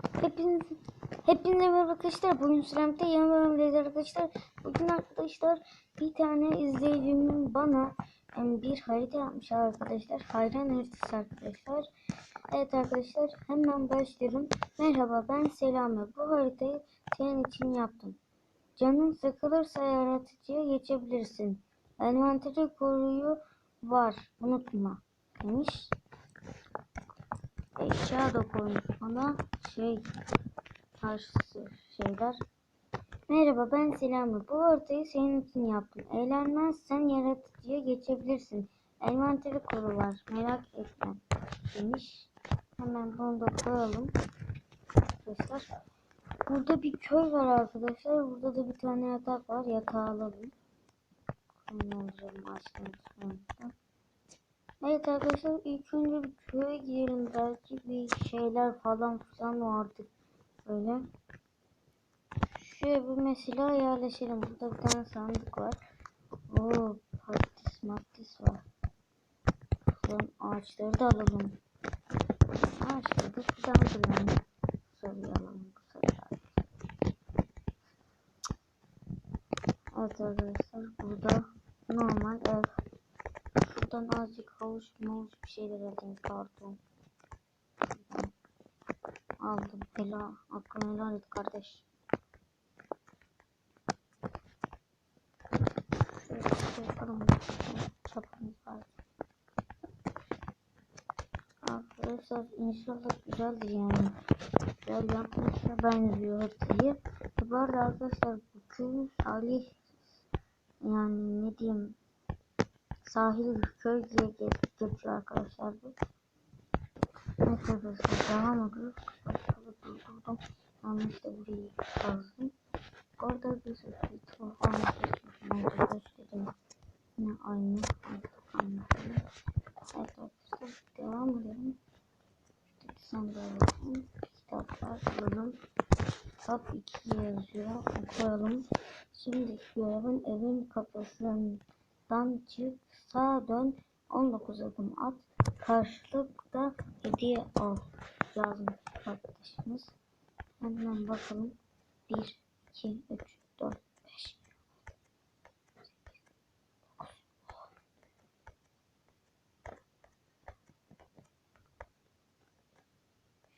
Hepiniz Hepinize merhaba arkadaşlar. Bugün Sürem'de yeni bölümdeyiz arkadaşlar. Bugün arkadaşlar bir tane izleyicimin bana bir harita yapmış arkadaşlar. Hayran haritası arkadaşlar. Evet arkadaşlar hemen başlayalım. Merhaba ben Selami. Bu haritayı senin için yaptım. Canın sıkılırsa yaratıcıya geçebilirsin. Envanteri koruyu var. Unutma. Demiş. Eşya da koymuş bana. Şey karşısı şeyler. Merhaba ben Selami. Bu haritayı senin için yaptım. Eğlenmezsen yaratıcıya geçebilirsin. Envanteri koru var. Merak etme. Demiş. Hemen bunu da koyalım. Arkadaşlar. Burada bir köy var arkadaşlar. Burada da bir tane yatak var. Yatağı alalım. Kullanacağım açtığımız Evet arkadaşlar ilk önce bir köye gidelim. Belki bir şeyler falan filan vardır. Böyle. Şuraya bir mesela yerleşelim. Burada bir tane sandık var. Oo, patates maddesi var. Şuradan ağaçları da alalım. Ağaçları da şuradan bulalım. Sarıyalım. Sarıyalım. Evet arkadaşlar burada normal ev. Şuradan azıcık havuç mavuç bir şeyler alayım. Karton. Aldım. Helal. Hakkını helal et kardeş. Şöyle şey yapalım. Çapımız var. Arkadaşlar inşallah güzeldir yani. Güzel yapmışsa benziyor haritayı. Bu arada arkadaşlar bu köyün salih yani ne diyeyim sahil bir köy diye ge- geçiyor arkadaşlar bu. Evet arkadaşlar devam ediyoruz. Başkalı durdurdum. Yanlış da burayı kazdım. Orada bir sürü. Ben de göstereyim. Yine aynı. Aynı. Evet arkadaşlar devam edelim. İşte sen alalım. Kitaplar alalım. Kitap 2 yazıyor. Okuyalım. Şimdi görevin evin kapısından çık. Sağa dön. 19 adım at. Karşılıkta hediye al. Yazmış arkadaşımız. Hemen bakalım. 1, 2, 3, 4, 5.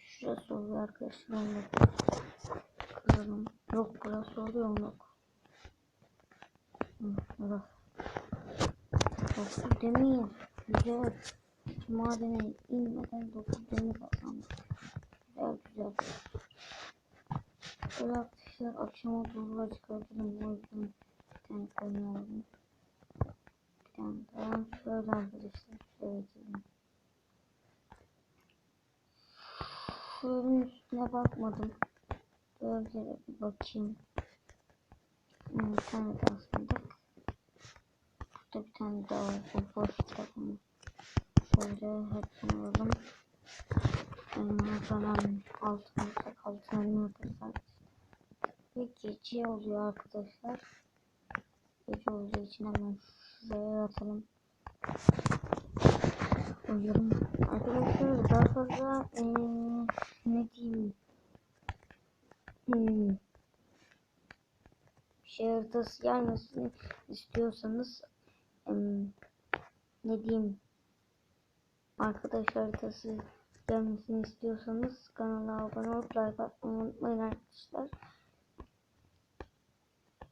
Şurası oluyor arkadaşlar. Onu. Yok burası oluyor. Hı, burası. Dokuz demir. Güzel. Madene inmeden dokuz demir kazandık. Güzel güzel. Böyle arkadaşlar akşama doğru çıkartalım. O yüzden bir tane koyalım. Bir tane daha şöyle arkadaşlar. Şöyle çizelim. Şunun üstüne bakmadım. Böyle bir bakayım. Hmm, Bir tane daha. Burada bir tane daha var. Bu boş tarafını. Şöyle hepsini alalım. Elma falan altın olacak. Altın yaparsak. Ve gece oluyor arkadaşlar. Gece olduğu için hemen şuraya atalım. Uyuyorum. Arkadaşlar daha fazla ee, ne diyeyim hmm. şey haritası gelmesini istiyorsanız ne diyeyim arkadaş haritası gelmesini istiyorsanız kanala abone olup like atmayı unutmayın arkadaşlar.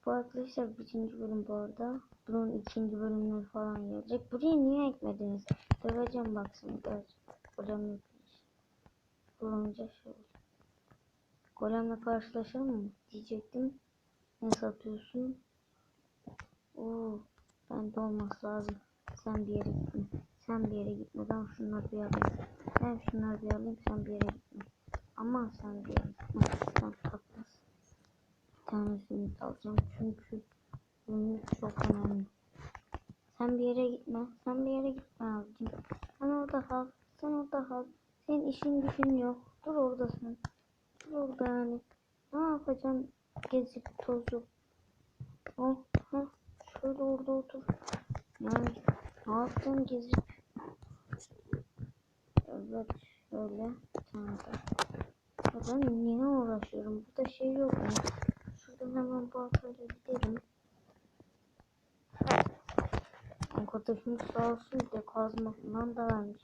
Bu arkadaşlar birinci bölüm bu arada. Bunun ikinci bölümleri falan gelecek. Buraya niye ekmediniz? Döveceğim bak seni döveceğim. Golem yapıyoruz. Bulunca olur. Golemle karşılaşalım mı? Diyecektim. Ne satıyorsun? Bende olması lazım. Sen bir yere gitme. Sen bir yere gitme. Ben şunları bir alayım. Ben şunları bir alayım. Sen bir yere gitme. Aman sen bir yere gitme. Sen haklısın. Bir tanesini alacağım çünkü bunun çok önemli. Sen bir yere gitme. Sen bir yere gitme abicim. Sen orada kal. Sen orada kal. Senin işin gücün yok. Dur orada sen. Dur orada yani. Ne yapacaksın? Gezip tozup. Oh, ha. Şöyle orada otur. Yani ne yapacaksın gezip? Evet şöyle. Ya ben niye uğraşıyorum? Burada şey yok mu? Şuradan hemen baltayla gidelim. Arkadaşım sağ olsun de kazma falan da vermiş.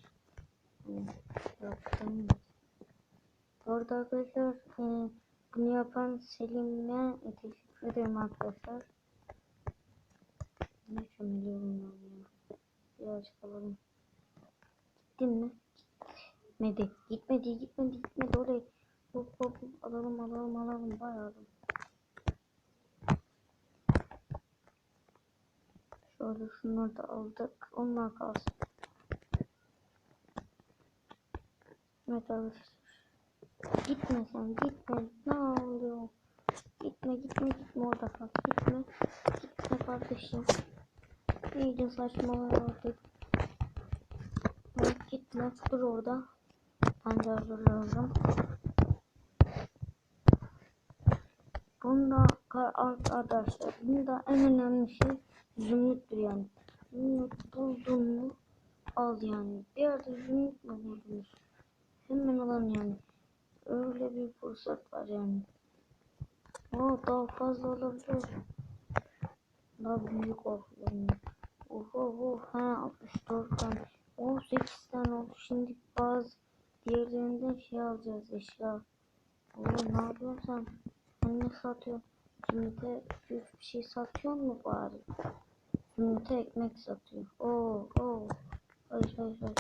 Bu arada arkadaşlar e, bunu yapan Selim'e teşekkür ederim arkadaşlar. Ne çömeliyorum ben ya. Birazcık alalım. Gittin mi? Gitmedi. Gitmedi, gitmedi, gitmedi. Oraya hop hop hop alalım alalım alalım bayağı alalım. Şöyle şunları da aldık. Onlar kalsın. Evet arkadaşlar. Gitme sen gitme. Ne oluyor? Gitme gitme gitme orada kal. Gitme. Gitme kardeşim. İyice saçmalama artık. Evet gitme. Dur orada. Ben de hazırlıyorum. Bunda arkadaşlar bunda en önemli şey zümrüttür yani. Zümrüt buldun mu al yani. Bir yerde zümrüt mü buldunuz? Hemen alın yani. Öyle bir fırsat var yani. O daha fazla olabilir. Daha büyük olabilir. Of of. Ha 64 tane. O 8 tane oldu. Şimdi bazı diğerlerinden şey alacağız eşya. Oğlum ne yapıyorsun sen? Sen ne satıyorsun? Zümrüt'e bir şey satıyor mu bari? Zümrüt'e ekmek satıyor. Oo oo. Hayır hayır hayır.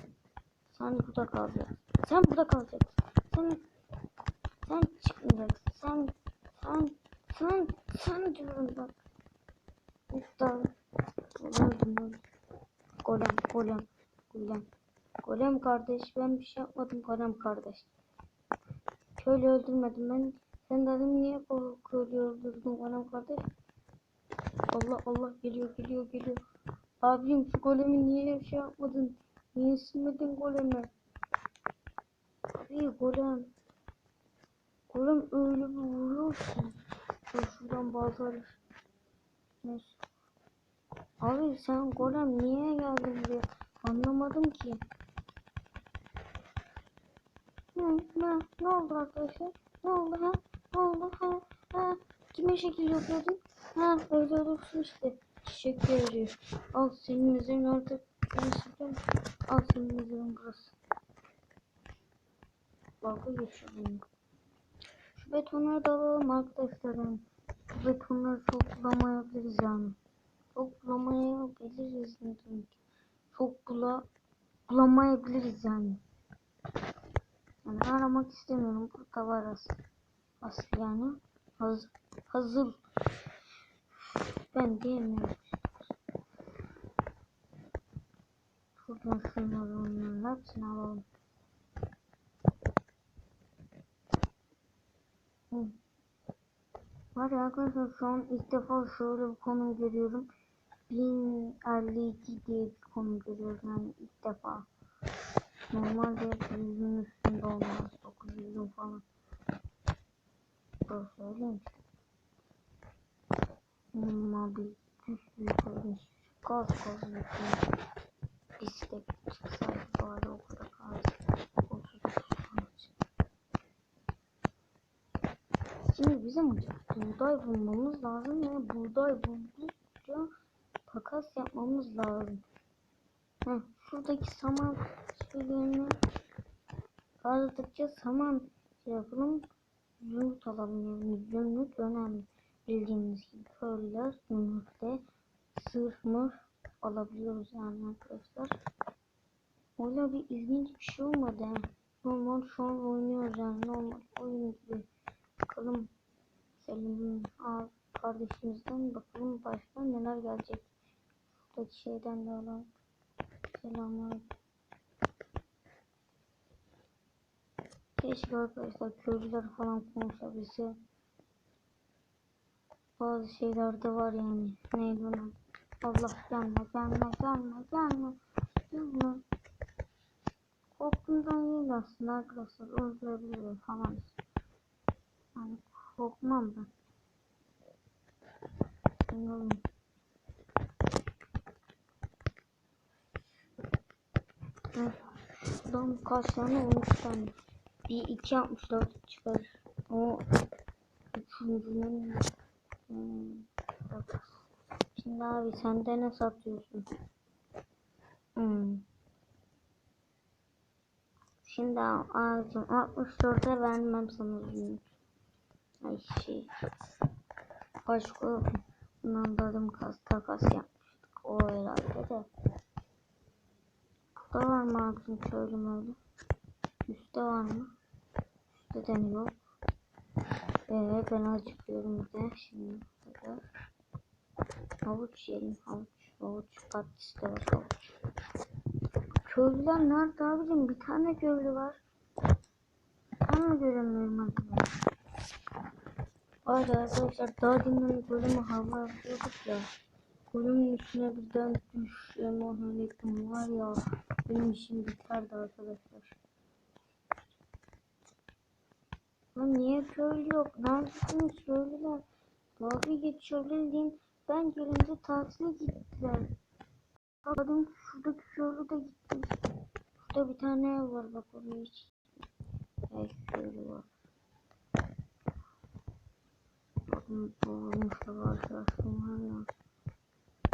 Sen burada kalacaksın. Sen burada kalacaksın. Sen sen çıkmayacaksın. Sen sen sen sen diyorum bak. Usta. Golem golem golem golem. Golem kardeş ben bir şey yapmadım golem kardeş. Köylü öldürmedim ben. Sen dedim niye köylü öldürdün golem kardeş? Allah Allah geliyor geliyor geliyor. Abim şu golemi niye şey yapmadın? Niye silmedin golemi? Abi golem. Golem öyle bir vuruyor ki. Şuradan bazı Neyse. Abi sen golem niye geldin buraya? Anlamadım ki. Ne, ne, oldu arkadaşlar? Ne oldu ha? Ne oldu ha? Ha? Kime şekil yapıyordun? Ha öyle olursun işte. Çiçek veriyor. Al senin üzerin artık. Al senin üzerin burası. Dalga geçiyor benim. Şu betonları da alalım arkadaşlar. Yani. Bu betonları çok bulamayabiliriz yani. Çok bulamayabiliriz. Çok bula bulamayabiliriz yani. Yani aramak istemiyorum. Burada var asıl. Asıl yani. Haz hazır. Ben diyemiyorum. Şuradan şunları onların hepsini alalım. Var ya arkadaşlar şu an ilk defa şöyle bir konum görüyorum. 1052 diye bir konum görüyorum yani ilk defa. Normalde yüzün üstünde olmaz. 900 falan. Burası öyleymiş. Normal bir büyük olmuş. Gaz gaz büyük. Bistek çıksaydı bari o kadar kaldı. 39 kalmış. Şimdi bizim buğday bulmamız lazım ve buğday buldukça takas yapmamız lazım. Şuradaki saman şeylerini kazdıkça saman şey yapalım. Zümrüt alalım yani zümrüt önemli. Bildiğiniz gibi köylüler zümrütte sırf alabiliyoruz yani arkadaşlar. Öyle bir ilginç bir şey olmadı yani. Normal şu an oynuyoruz yani normal oyun gibi. Bakalım Selim kardeşimizden bakalım başka neler gelecek. Şuradaki şeyden de alalım. Selamlar. Keşke arkadaşlar köylüler falan konuşabilse. Bazı şeyler de var yani. Neydi ona? Allah gelme gelme gelme gelme. Gelme. Korktuğumdan değil aslında arkadaşlar. Öldürebilir falan. Yani korkmam ben. Bilmiyorum. Evet. Buradan kaç tane? 13 tane. Bir iki altmış dört çıkar. O üçüncünün hmm, bak. Şimdi abi sen de ne satıyorsun? Hmm. Şimdi ağacım 64'e vermem sana zümrüt. Ay şey. Başka bundan dadım kas takas yapmıştık. O herhalde de. Burada var mı abicim şöyle öyle. Üstte var mı? Üstte de yok? Ee, ben acıkıyorum bir de şimdi. Burada. Havuç yiyelim havuç. Havuç patates de var havuç. Köylüler nerede abicim? Bir tane köylü var. Ben mi göremiyorum acaba? Var arkadaşlar daha demin bölümü hava yapıyorduk ya. Bölümün üstüne birden düş emanetim var ya. Benim işim biterdi arkadaşlar. Lan niye köylü yok? Neredesiniz köylüler? Dalga geçiyorlar diyeyim. Ben gelince tatile gittiler. Bakın şuradaki köylü de gitti. Şurada bir tane ev var bak oraya hiç. Belki köylü var. Bakın bulmuşlar arkadaşım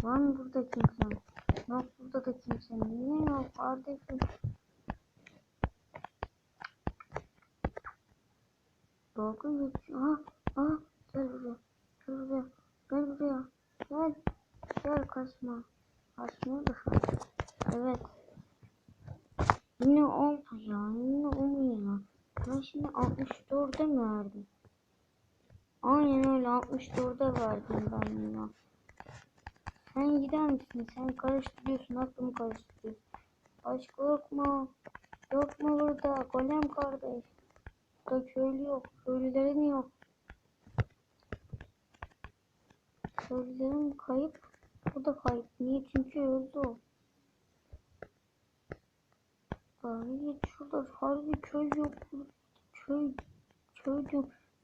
var mı burada kimse? Yok burada da kimse. Niye yok kardeşim? Dalga geçiyor. Ha, ha, gel buraya. Gel buraya. Gel buraya. Gel. Gel kaçma. Kaçmıyor da. Evet. Yine oldu ya. Yine olmuyor. Ben şimdi 64'e mi verdim? Aynen öyle 64'e verdim ben ya. Sen gider misin? Sen karıştırıyorsun. Aklımı karıştırıyorsun. Başka yok mu? Yok mu burada? Golem kardeş. Burada köylü yok. Köylülerin yok. Köylülerin kayıp. O da kayıp. Niye? Çünkü öldü o. Git şurada harbi köy yok. Köy, köy.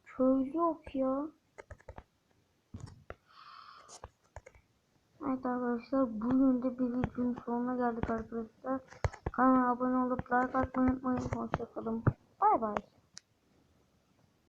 Köy yok ya. Evet arkadaşlar bugün de bir videonun sonuna geldik arkadaşlar. Kanala abone olup like atmayı unutmayın. Hoşçakalın. Bay bay.